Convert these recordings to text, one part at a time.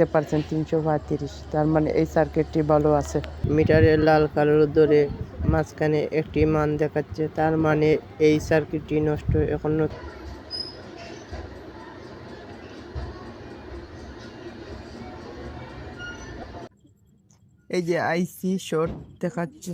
দেখতে পাচ্ছেন তিনশো পঁয়ত্রিশ। তার মানে এই সার্কিটটি ভালো আছে। মিটারের লাল কালোর দরে মাঝখানে একটি মান দেখাচ্ছে, তার মানে এই সার্কিটটি নষ্ট এখন এই যে আইসি শর্ট দেখাচ্ছে।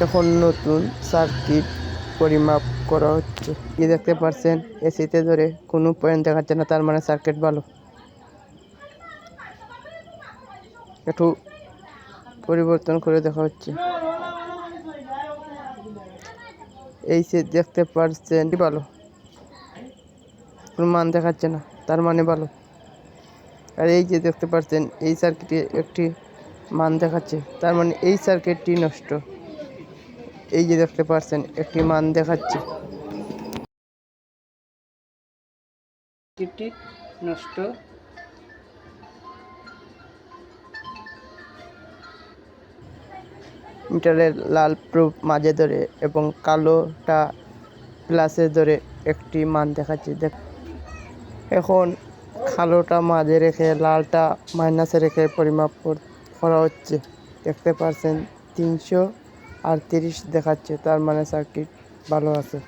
এখন নতুন সার্কিট পরিমাপ করা হচ্ছে। কি দেখতে পাচ্ছেন এসিতে ধরে কোনো পয়েন্ট দেখাচ্ছে না, তার মানে সার্কিট ভালো। একটু পরিবর্তন করে দেখা হচ্ছে। এই সে দেখতে পাচ্ছেন ভালো? কোনো মান দেখাচ্ছে না, তার মানে ভালো। আর এই যে দেখতে পাচ্ছেন এই সার্কিটে একটি মান দেখাচ্ছে। তার মানে এই সার্কিটটি নষ্ট। এই যে দেখতে পাচ্ছেন একটি মান দেখাচ্ছে। সার্কিটটি নষ্ট। মিটারের লাল প্রুফ মাঝে ধরে এবং কালোটা প্লাসে ধরে একটি মান দেখাচ্ছে। দেখ এখন কালোটা মাঝে রেখে লালটা মাইনাসে রেখে পরিমাপ কর- করা হচ্ছে। দেখতে পাচ্ছেন তিনশো আর তিরিশ দেখাচ্ছে তার মানে সার্কিট ভালো আছে।